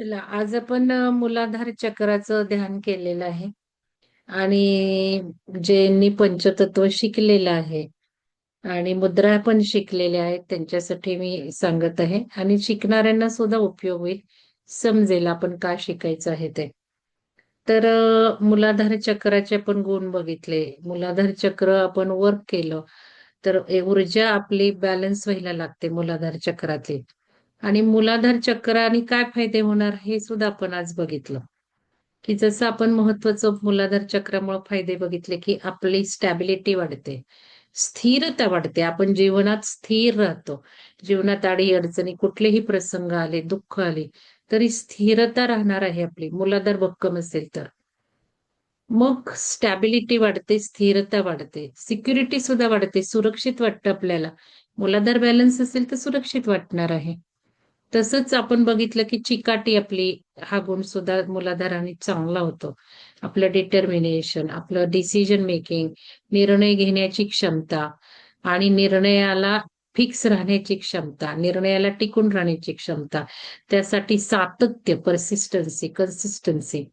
चला, आज आपण मुलाधार मूलाधार चक्राचं ध्यान केलेलं आहे. आणि ज्यांनी पंचतत्व शिकलेलं आहे आणि मुद्रा पण शिकलेल्या आहेत त्यांच्यासाठी मी सांगत आहे. आणि शिकणाऱ्यांना सुद्धा उपयोग होईल समजेल आपण का शिकायचं आहे ते. तर मुलाधार चक्राचे आपण गुण बघितले. मुलाधार चक्र आपण वर्क केलं तर ऊर्जा आपली बॅलन्स व्हायला लागते मुलाधार चक्रातली. आणि मूलाधार चक्राने काय फायदे होणार हे सुद्धा आपण आज बघितलं. की जसं आपण महत्वाचं मूलाधार चक्रामुळे फायदे बघितले की आपली स्टॅबिलिटी वाढते स्थिरता वाढते. आपण जीवनात स्थिर राहतो. जीवनात आडी अडचणी कुठलेही प्रसंग आले दुःख आले तरी स्थिरता राहणार आहे आपली. मुलाधार भक्कम असेल तर. मग स्टॅबिलिटी वाढते स्थिरता वाढते. सिक्युरिटी सुद्धा वाढते. सुरक्षित वाटतं आपल्याला. मुलाधार बॅलन्स असेल तर सुरक्षित वाटणार आहे. तसंच आपण बघितलं की चिकाटी आपली हा गुण सुद्धा मुलाधाराने चांगला होतो. आपलं डिटर्मिनेशन आपलं डिसिजन मेकिंग निर्णय घेण्याची क्षमता आणि निर्णयाला फिक्स राहण्याची क्षमता निर्णयाला टिकून राहण्याची क्षमता. त्यासाठी सातत्य परसिस्टन्सी कन्सिस्टन्सी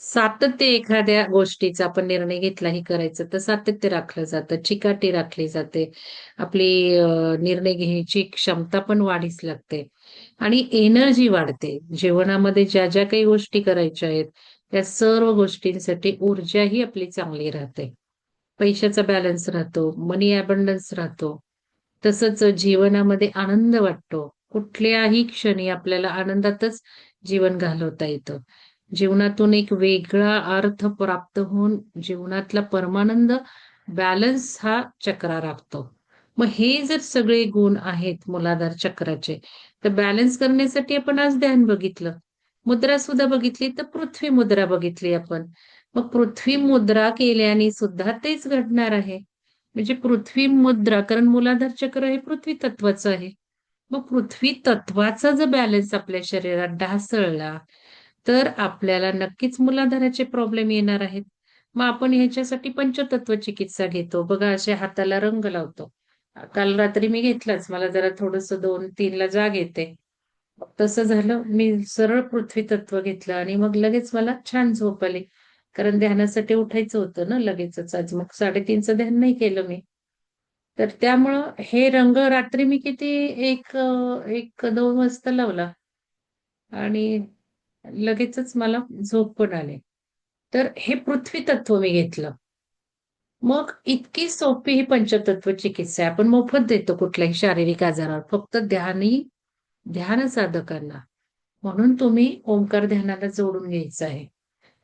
सातत्य एखाद्या गोष्टीचा आपण निर्णय घेतलाही करायचं तर सातत्य राखलं जातं चिकाटी राखली जाते. आपली निर्णय घेण्याची क्षमता पण वाढीस लागते. आणि एनर्जी वाढते. जीवनामध्ये ज्या ज्या काही गोष्टी करायच्या आहेत त्या सर्व गोष्टींसाठी ऊर्जाही आपली चांगली राहते. पैशाचा बॅलन्स राहतो मनी अबंडन्स राहतो. तसंच जीवनामध्ये आनंद वाटतो. कुठल्याही क्षणी आपल्याला आनंदातच जीवन घालवता येतं. जीवनातून एक वेगळा अर्थ प्राप्त होऊन जीवनातला परमानंद बॅलन्स हा चक्रा राखतो मग हे जर सगळे गुण आहेत मुलाधार चक्राचे तर बॅलन्स करण्यासाठी आपण आज ध्यान बघितलं. मुद्रा सुद्धा बघितली तर पृथ्वी मुद्रा बघितली आपण. मग पृथ्वी मुद्रा केल्याने सुद्धा तेच घडणार आहे. म्हणजे पृथ्वी मुद्रा कारण मुलाधार चक्र हे पृथ्वी तत्वाचं आहे. मग पृथ्वी तत्वाचा जर बॅलन्स आपल्या शरीरात ढासळला तर आपल्याला नक्कीच मुलाधाराचे प्रॉब्लेम येणार आहेत. मग आपण ह्याच्यासाठी पंचतत्व चिकित्सा घेतो. बघा अशा हाताला रंग लावतो. काल रात्री मी घेतलाच. मला जरा थोडस दोन तीनला जाग येते. तसं झालं. मी सरळ पृथ्वी तत्व घेतलं आणि मग लगेच मला छान झोप आली. कारण ध्यानासाठी उठायचं होतं ना लगेचच. आज मग साडेतीनचं ध्यान नाही केलं मी. तर त्यामुळं हे रंग रात्री मी किती एक एक दोन वाजता लावला. आणि लगेचच मला झोप पण आली. तर हे पृथ्वी तत्व मी घेतलं. मग इतकी सोपी ही पंचतत्व चिकित्सा आहे. आपण मोफत देतो कुठल्याही शारीरिक आजारावर. फक्त ध्यानी ध्यान साधकांना म्हणून तुम्ही ओंकार ध्यानाला जोडून घ्यायचं आहे.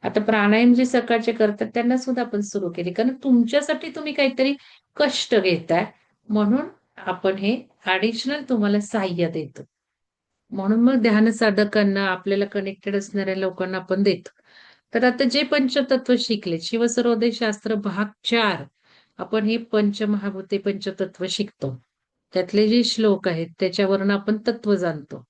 आता प्राणायाम जे सकाळचे करतात त्यांना सुद्धा आपण सुरू केली. कारण तुमच्यासाठी तुम्ही काहीतरी कष्ट घेताय. म्हणून आपण हे ऍडिशनल तुम्हाला सहाय्य देतो. म्हणून मग ध्यान साधकांना आपल्याला कनेक्टेड असणाऱ्या लोकांना आपण देतो. तर आता जे पंचतत्व शिकले शिवसरोदय शास्त्र भाग चार आपण हे पंचमहाभूते पंचतत्व शिकतो. त्यातले जे श्लोक आहेत त्याच्यावरून आपण तत्व जाणतो.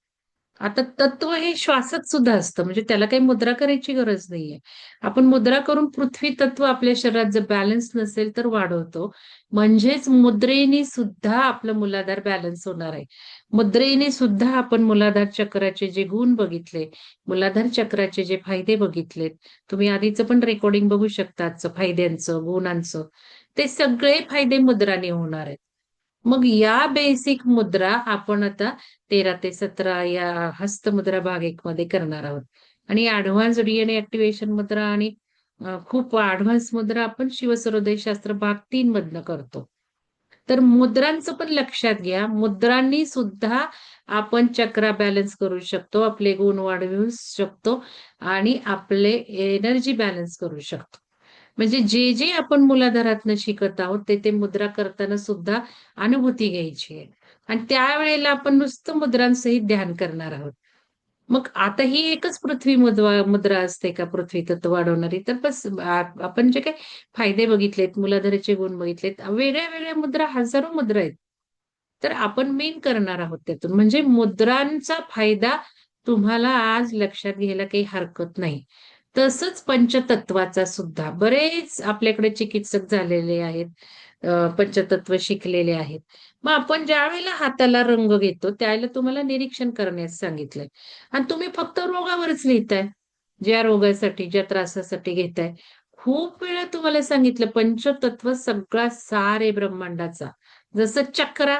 आता तत्व हे श्वासात सुद्धा असतं. म्हणजे त्याला काही मुद्रा करायची गरज नाहीये. आपण मुद्रा करून पृथ्वी तत्व आपल्या शरीरात जर बॅलन्स नसेल तर वाढवतो. म्हणजेच मुद्रेने सुद्धा आपलं मुलाधार बॅलन्स होणार आहे. मुद्रेने सुद्धा आपण मुलाधार चक्राचे जे गुण बघितले मुलाधार चक्राचे जे फायदे बघितलेत तुम्ही आधीचं पण रेकॉर्डिंग बघू शकता फायद्यांचं गुणांचं. ते सगळे फायदे मुद्राने होणार आहेत. मग या बेसिक मुद्रा आपण आता तेरा ते सतरा या हस्तमुद्रा भाग एक मध्ये करणार आहोत. आणि ऍडव्हान्स डीएनए ऍक्टिव्हेशन मुद्रा आणि खूप ऍडव्हान्स मुद्रा आपण शिवसर्वोदय शास्त्र भाग तीन मधनं करतो. तर मुद्रांचं पण लक्षात घ्या. मुद्रांनी सुद्धा आपण चक्रा बॅलन्स करू शकतो आपले गुण वाढवू शकतो आणि आपले एनर्जी बॅलन्स करू शकतो. म्हणजे जे जे आपण मुलाधारातनं शिकत आहोत ते ते मुद्रा करताना सुद्धा अनुभूती घ्यायची आहे. आणि त्यावेळेला आपण नुसतं मुद्रांसहित ध्यान करणार आहोत. मग आता ही एकच पृथ्वी मुद्रा मुद्रा असते का? पृथ्वी तत्व वाढवणारी. तर बस आपण जे काही फायदे बघितलेत मुलाधाराचे गुण बघितलेत वेगळ्या वेगळ्या मुद्रा हजारो मुद्रा आहेत. तर आपण मेन करणार आहोत त्यातून. म्हणजे मुद्रांचा फायदा तुम्हाला आज लक्षात घ्यायला काही हरकत नाही. तसंच पंचतत्वाचा सुद्धा बरेच आपल्याकडे चिकित्सक झालेले आहेत पंचतत्व शिकलेले आहेत. मग आपण ज्यावेळेला हाताला रंग घेतो, त्यावेळेला तुम्हाला निरीक्षण करण्यास सांगितलंय आणि तुम्ही फक्त रोगावरच लिहिताय. ज्या रोगासाठी, ज्या त्रासासाठी घेताय. खूप वेळा तुम्हाला सांगितलं पंचतत्व सगळा सार आहे ब्रह्मांडाचा. जसं चक्रा,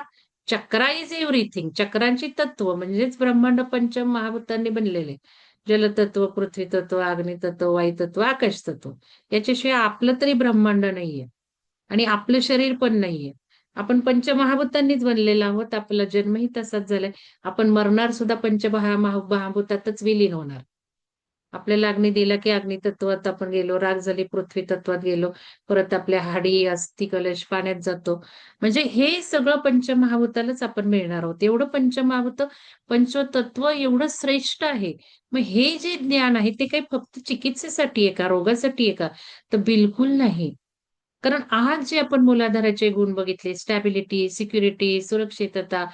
चक्रा इज एव्हरीथिंग. चक्रांची तत्व म्हणजेच ब्रह्मांड पंच महाभूतांनी बनलेले. जलतत्व, पृथ्वी तत्व, अग्नी तत्व, तत्व, आकाश तत्व. याच्याशिवाय आपलं तरी ब्रह्मांड नाहीये आणि आपलं शरीर पण नाहीये. आपण पंचमहाभूतांनीच बनलेलो आहोत. आपला जन्मही तसाच झालाय. आपण मरणार सुद्धा पंचमहा महाभूतातच विलीन होणार. आपल्याला अग्नी दिला की अग्नी तत्वात आपण गेलो, राग झाली पृथ्वी तत्वात गेलो, परत आपल्या हाडी, अस्थि कलश पाण्यात जातो. म्हणजे हे सगळं पंचमहाभूतालाच आपण मिळणार आहोत. एवढं पंचमहाभूत, पंचतत्व एवढं श्रेष्ठ आहे. मग हे जे ज्ञान आहे ते काही फक्त चिकित्सेसाठी आहे का? रोगासाठी आहे का? तर बिलकुल नाही. कारण आज जे आपण मूलाधाराचे गुण बघितले स्टॅबिलिटी, सिक्युरिटी, सुरक्षितता,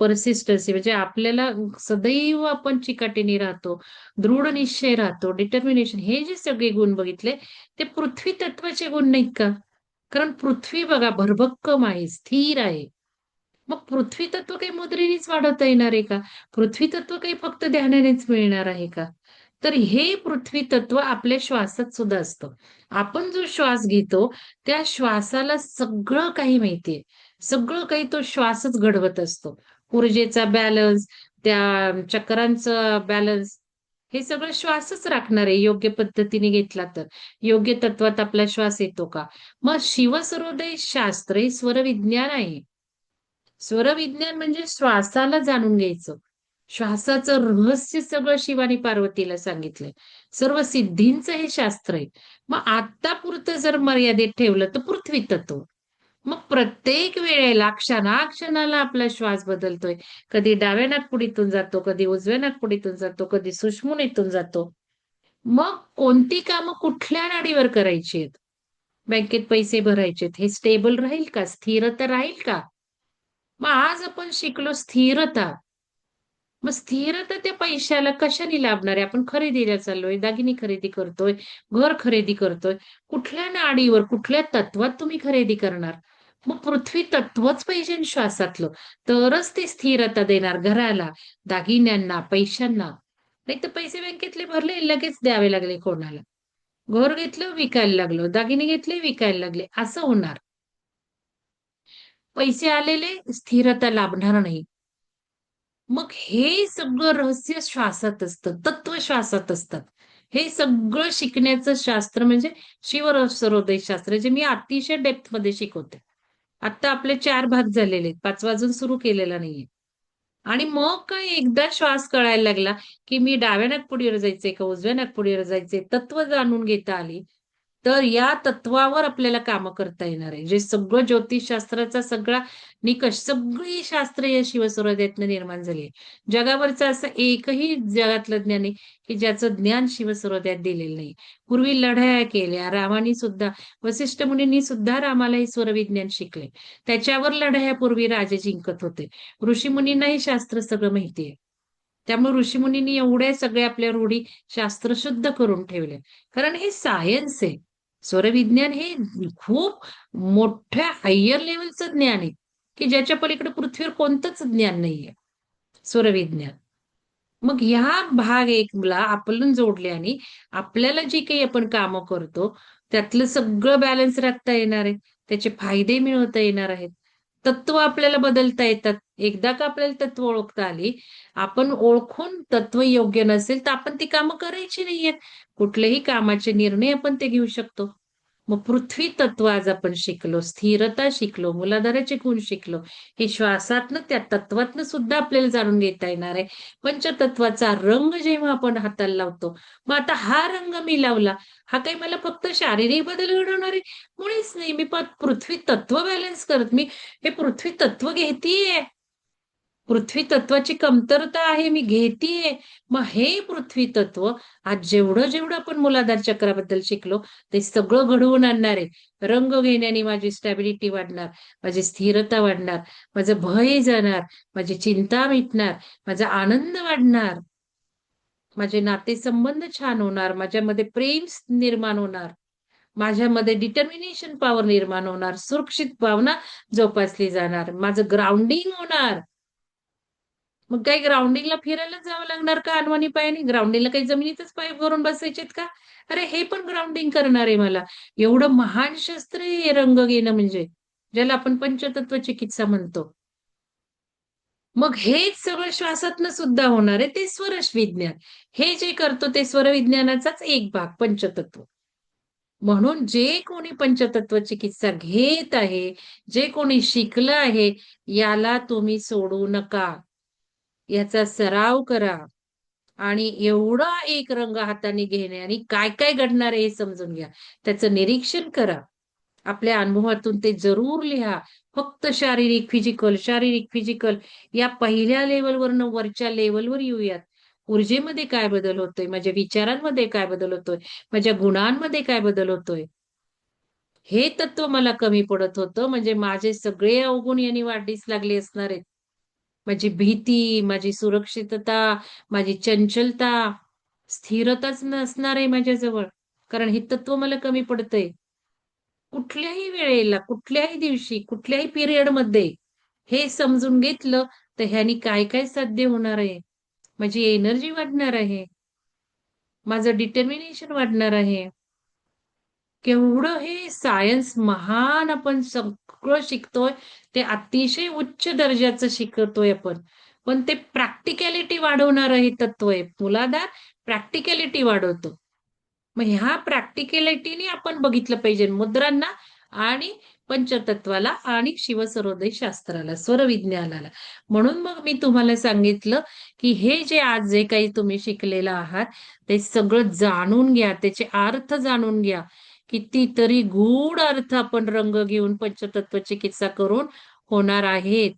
परसिस्टन्सी म्हणजे आपल्याला सदैव आपण चिकाटीने राहतो, दृढ निश्चय राहतो, डिटर्मिनेशन हे जे सगळे गुण बघितले, ते पृथ्वी तत्वाचे गुण नाहीत का? कारण पृथ्वी बघा भरभक्कम आहे, स्थिर आहे. मग पृथ्वी तत्व काही मुद्रेनेच वाढवता येणार आहे का? पृथ्वी तत्व काही फक्त ध्यानानेच मिळणार आहे का? तर हे पृथ्वी तत्व आपल्या श्वासात सुद्धा असतं. आपण जो श्वास घेतो, त्या श्वासाला सगळं काही माहितीये. सगळं काही तो श्वासच घडवत असतो. ऊर्जेचा बॅलन्स, त्या चक्रांचा बॅलन्स, हे सगळं श्वासच राखणार आहे योग्य पद्धतीने घेतला तर. योग्य तत्वात आपला श्वास येतो का? मग शिवसरोदय शास्त्र हे स्वरविज्ञान आहे. स्वरविज्ञान म्हणजे श्वासाला जाणून घ्यायचं. श्वासाचं रहस्य सगळं शिवानी पार्वतीला सांगितलंय. सर्व सिद्धींचं हे शास्त्र आहे. मग आतापुरतं जर मर्यादित ठेवलं तर पृथ्वी तत्व. मग प्रत्येक वेळेला क्षणाक्षणाला आपला श्वास बदलतोय. कधी डाव्या नागपुडीतून जातो, कधी उजव्या नागपुडीतून जातो, कधी सुष्मुनीतून जातो. मग कोणती कामं कुठल्या नाडीवर करायची आहेत? बँकेत पैसे भरायचेत, हे स्टेबल राहील का? स्थिरता राहील का? मग आज आपण शिकलो स्थिरता. मग स्थिरता त्या पैशाला कशाने लाभणार आहे? आपण खरेदीला चाललोय, दागिने खरेदी करतोय, घर खरेदी करतोय. कुठल्या नाडीवर, कुठल्या तत्वात तुम्ही खरेदी करणार? मग पृथ्वी तत्वच पाहिजे श्वासातलं. तरच ते स्थिरता देणार घराला, दागिन्यांना, पैशांना. नाहीतर पैसे बँकेतले भरले, लगेच द्यावे लागले कोणाला. घर घेतलं, विकायला लागलो. दागिने घेतले, विकायला लागले. असं होणार. पैसे आलेले, स्थिरता लाभणार नाही. मग हे सगळं रहस्य श्वासात असतं. तत्व श्वासात असतात. हे सगळं शिकण्याचं शास्त्र म्हणजे शिवसर्वोदय शास्त्र जे मी अतिशय डेप्थमध्ये शिकवते. आता आपले चार भाग झालेले आहेत. 5वा अजून सुरू केलेला नाहीये. आणि मग काय एकदा श्वास कळायला लागला, की मी डाव्या नागपुडीवर जायचंय का उजव्या नागपुडीवर जायचंय, तत्व जाणून घेता आली, तर या तत्वावर आपल्याला कामं करता येणार आहे. जे सगळं ज्योतिषशास्त्राचा सगळा निकष, सगळी शास्त्र या शिवसर्वोदयातनं निर्माण झाली आहे. जगावरचं असं एकही जगातलं ज्ञान आहे, की ज्याचं ज्ञान शिवसर्वोदयात दिलेलं नाही. पूर्वी लढाया केल्या, रामानी सुद्धा, वसिष्ठ मुनींनी सुद्धा रामाला हे स्वरविज्ञान शिकले. त्याच्यावर लढाया पूर्वी राजे जिंकत होते. ऋषीमुनींना हे शास्त्र सगळं माहिती आहे. त्यामुळे ऋषीमुनींनी एवढ्या सगळ्या आपल्या रूढी शास्त्र शुद्ध करून ठेवले. कारण हे सायन्स आहे. स्वरविज्ञान हे खूप मोठ्या हायर लेवलचं ज्ञान आहे, की ज्याच्या पलीकडे पृथ्वीवर कोणतंच ज्ञान नाहीये. स्वरविज्ञान. मग ह्या भाग एकला आपण जोडल्याने आपल्याला जी काही आपण कामं करतो, त्यातलं सगळं बॅलन्स राखता येणार आहे. त्याचे फायदे मिळवता येणार आहेत. तत्व आपल्याला बदलता येतात. एकदा का आपल्याला तत्व ओळखता आली, आपण ओळखून तत्व योग्य नसेल, तर आपण ती कामं करायची नाहीयेत. कुठल्याही कामाचे निर्णय आपण ते घेऊ शकतो. मग पृथ्वी तत्व आज आपण शिकलो, स्थिरता शिकलो, मुलाधाराचे गुण शिकलो. हे श्वासातनं त्या तत्वातनं सुद्धा आपल्याला जाणून घेता येणार आहे. पंचतत्वाचा रंग जेव्हा आपण हाताला लावतो, मग आता हा रंग मी लावला, हा काही मला फक्त शारीरिक बदल घडवणार आहे? मुळीच नाही. मी पृथ्वी तत्व बॅलन्स करत मी हे पृथ्वी तत्व घेतीये. पृथ्वी तत्वाची कमतरता आहे, मी घेतीये. मग हे पृथ्वी तत्व आज जेवढं-जेवढं आपण मुलाधार चक्राबद्दल शिकलो, ते सगळं घडवून आणणार आहे. रंग घेण्याने माझी स्टॅबिलिटी वाढणार, माझी स्थिरता वाढणार, माझं भय जाणार, माझी चिंता मिटणार, माझा आनंद वाढणार. माझे नातेसंबंध छान होणार, माझ्यामध्ये प्रेम निर्माण होणार. माझ्यामध्ये डिटर्मिनेशन पॉवर निर्माण होणार सुरक्षित भावना जोपासली जाणार माझं ग्राउंडिंग होणार मग काही ग्राउंडिंगला फिरायला जावं लागणार का अनवाणी पायाने? ग्राउंडिंगला काही जमिनीतच पाय करून बसायचेत का? अरे हे पण ग्राउंडिंग करणार आहे मला. एवढं महान शस्त्र हे रंग घेणं म्हणजे ज्याला आपण पंचतत्व चिकित्सा म्हणतो. मग हेच सगळं श्वासातनं सुद्धा होणार आहे ते स्वरश विज्ञान हे जे करतो ते स्वर विज्ञानाचाच एक भाग पंचतत्व. म्हणून जे कोणी पंचतत्व चिकित्सा घेत आहे जे कोणी शिकलं आहे याला तुम्ही सोडू नका. याचा सराव करा. आणि एवढा एक रंग हाताने घेणे आणि काय काय घडणार आहे हे समजून घ्या. त्याचं निरीक्षण करा. आपल्या अनुभवातून ते जरूर लिहा. फक्त शारीरिक फिजिकल शारीरिक फिजिकल या पहिल्या लेवलवरनं वरच्या लेवलवर येऊयात. ऊर्जेमध्ये काय बदल होतोय? माझ्या विचारांमध्ये काय बदल होतोय? माझ्या गुणांमध्ये काय बदल होतोय? हे तत्व मला कमी पडत होतं. म्हणजे माझे सगळे अवगुण यांनी वाढीस लागले असणार आहेत. माझी भीती माझी सुरक्षितता माझी चंचलता स्थिरताच नसणार आहे माझ्याजवळ. कारण हे तत्व मला कमी पडतंय. कुठल्याही वेळेला कुठल्याही दिवशी कुठल्याही पिरियडमध्ये हे समजून घेतलं तर ह्यानी काय काय साध्य होणार आहे? माझी एनर्जी वाढणार आहे. माझं डिटर्मिनेशन वाढणार आहे. केवढं हे सायन्स महान आपण सगळं शिकतोय ते अतिशय उच्च दर्जाचं शिकतोय आपण. पण ते प्रॅक्टिकॅलिटी वाढवणार हे तत्व आहे. मुलाधार प्रॅक्टिकॅलिटी वाढवतो. मग ह्या प्रॅक्टिकॅलिटीने आपण बघितलं पाहिजे मुद्रांना आणि पंचतत्वाला आणि शिवसरोदय शास्त्राला स्वरविज्ञानाला. म्हणून मग मी तुम्हाला सांगितलं की हे जे आज जे काही तुम्ही शिकलेलं आहात ते सगळं जाणून घ्या त्याचे अर्थ जाणून घ्या. कितीतरी गूढ अर्थ आपण रंग घेऊन पंचतत्व चिकित्सा करून होणार आहेत.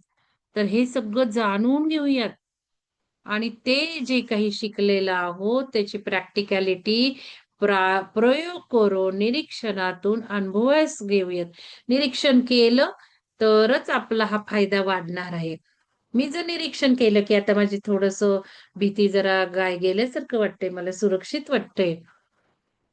तर हे सगळं जाणून घेऊयात. आणि ते जे काही शिकलेलं आहोत त्याची प्रॅक्टिकॅलिटी प्रयोग करून निरीक्षणातून अनुभवास घेऊयात. निरीक्षण केलं तरच आपला हा फायदा वाढणार आहे. मी जर निरीक्षण केलं की आता माझी थोडस भीती जरा गाय गेल्यासारखं वाटतंय मला सुरक्षित वाटतंय.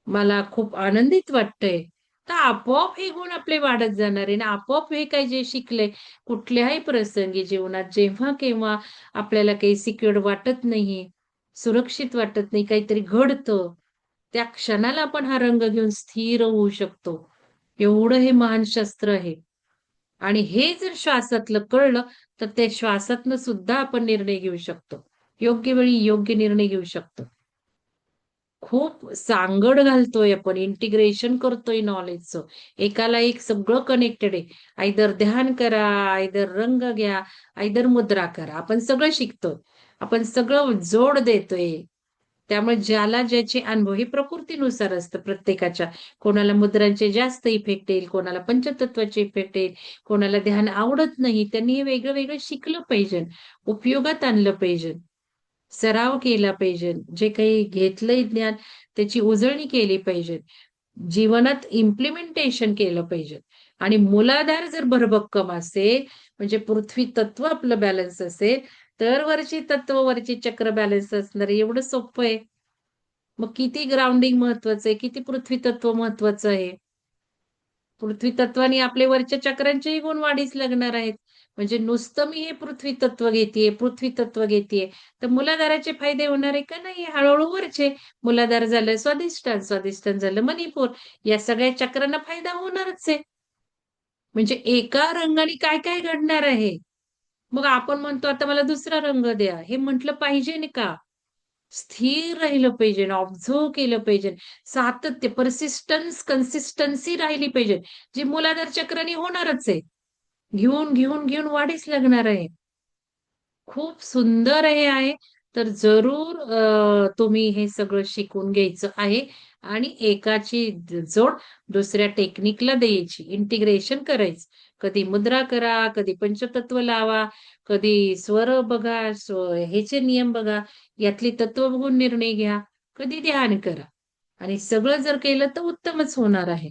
मला खूप आनंदित वाटतंय. तर आपोआप हे गुण आपले वाढत जाणार आहे ना आपोआप हे काही जे शिकले कुठल्याही प्रसंगी जीवनात जेव्हा केव्हा आपल्याला काही सिक्युअर वाटत नाही सुरक्षित वाटत नाही काहीतरी घडतं त्या क्षणाला आपण हा रंग घेऊन स्थिर होऊ शकतो. एवढं हे महान शस्त्र आहे. आणि हे जर श्वासातलं कळलं तर त्या श्वासातनं सुद्धा आपण निर्णय घेऊ शकतो. योग्य वेळी योग्य निर्णय घेऊ शकतो. खूप सांगड घालतोय आपण इंटिग्रेशन करतोय नॉलेजचं एकाला एक सगळं कनेक्टेड आहे. आयदर ध्यान करा आयदर रंग घ्या आयदर मुद्रा करा. आपण सगळं शिकतोय. आपण सगळं जोड देतोय. त्यामुळे ज्याला ज्याचे अनुभव हे प्रकृतीनुसार असतं प्रत्येकाच्या. कोणाला मुद्रांचे जास्त इफेक्ट येईल कोणाला पंचतत्वाचे इफेक्ट येईल कोणाला ध्यान आवडत नाही त्यांनी हे वेगळं वेगळं शिकलं पाहिजे. उपयोगात आणलं पाहिजे. सराव केला पाहिजे. जे काही घेतलंय ज्ञान त्याची उजळणी केली पाहिजे. जीवनात इम्प्लिमेंटेशन केलं पाहिजे. आणि मुलाधार जर भरभक्कम असेल म्हणजे पृथ्वी तत्व आपलं बॅलन्स असेल तर वरची तत्व वरची चक्र बॅलन्स असणार एवढं सोपं आहे. मग किती ग्राउंडिंग महत्वाचं आहे? किती पृथ्वी तत्व महत्वाचं आहे? पृथ्वी तत्वाने आपले वरच्या चक्रांचेही गुण वाढीस लागणार आहेत. म्हणजे नुसतं मी हे पृथ्वी तत्व घेते पृथ्वी तत्व घेते तर मुलाधाराचे फायदे होणार आहे का नाही? हळूहळू वरचे. मुलाधार झालं स्वादिष्टान स्वादिष्टान झालं मणिपूर. या सगळ्या चक्रांना फायदा होणारच आहे. म्हणजे एका रंगाने काय काय घडणार आहे? मग आपण म्हणतो आता मला दुसरा रंग द्या. हे म्हटलं पाहिजे का? स्थिर राहिलं पाहिजे ऑब्झर्व केलं पाहिजे. सातत्य परसिस्टन्स कन्सिस्टन्सी राहिली पाहिजे. जी मुलाधार चक्राने होणारच आहे. घेऊन घेऊन घेऊन वाढीस लागणार आहे. खूप सुंदर हे आहे. तर जरूर तुम्ही हे सगळं शिकून घ्यायचं आहे आणि एकाची जोड दुसऱ्या टेक्निकला द्यायची. इंटिग्रेशन करायचं. कधी मुद्रा करा कधी पंचतत्व लावा कधी स्वर बघा ह्याचे नियम बघा यातली तत्व बघून निर्णय घ्या कधी ध्यान करा. आणि सगळं जर केलं तर उत्तमच होणार आहे.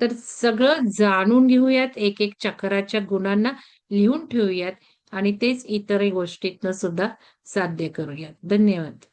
तर सगळं जाणून घेऊयात एक एक चक्राच्या गुणांना लिहून ठेवूयात आणि तेच इतर गोष्टीतनं सुद्धा साध्य करूयात. धन्यवाद.